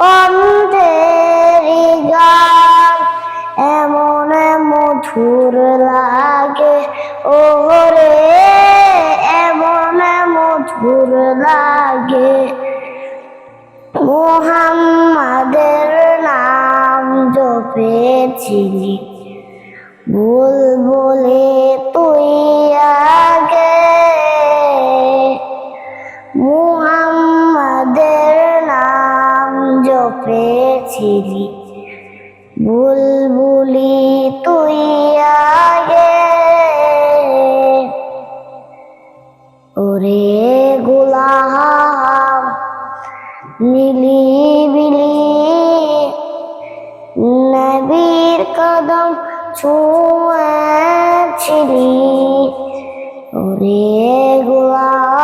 কণ্ঠেরি গান এমন মধুর লাগে। ও রে এমন মধুর লাগে। মোহাম্মদের নাম জপেছিলি বল জপেছিলি বুলবুলি তুই আগে। ওরে গোলাম মিলি বিলি নবীর কদম ছুঁয়েছিলি। ওরে গোলাম।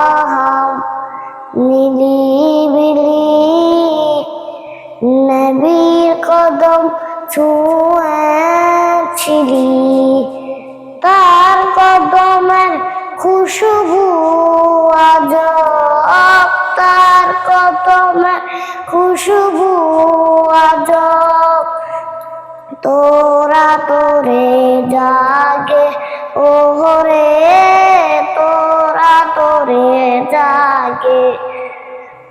নবীর কদম ছুঁয়েছিলি। তার কদমের খুশবু আজ তার কদমের খুশবু আজ তোরা তোরে জাগে ও রে তোরা তোরে জাগে।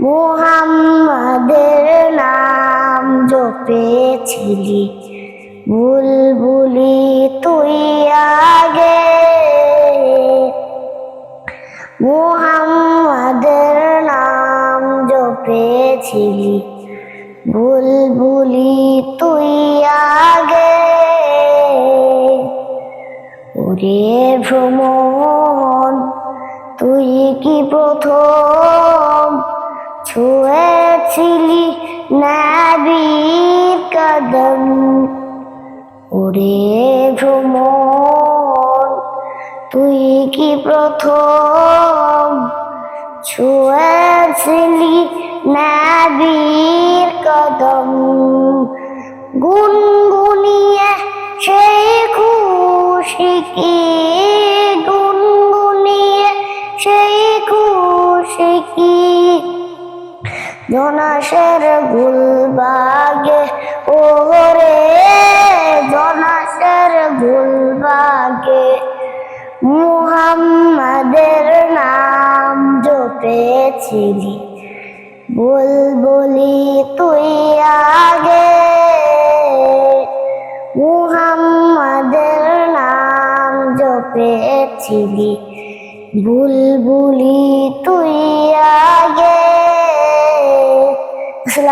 মুহাম্মাদের নাম জপেছিলি বুলবুলি, তুই আগে। মুহাম্মাদের নাম জপেছিলি। বুলবুলি, তুই আগে। ওরে ভ্রমণ, তুই কি প্রথম? ছুঁয়েছিলি নাবির কদম। ওরে ভ্রমণ তুই কি প্রথম ছুঁয়েছিলি নাবির কদম? জনাসের গুলবাগে ও রে জনাসের গুলবাগে, মুহাম্মাদের নাম জপেছিলি। বুলবুলি তুই আগে, মুহাম্মাদের নাম জপেছিলি। বুলবুলি তুই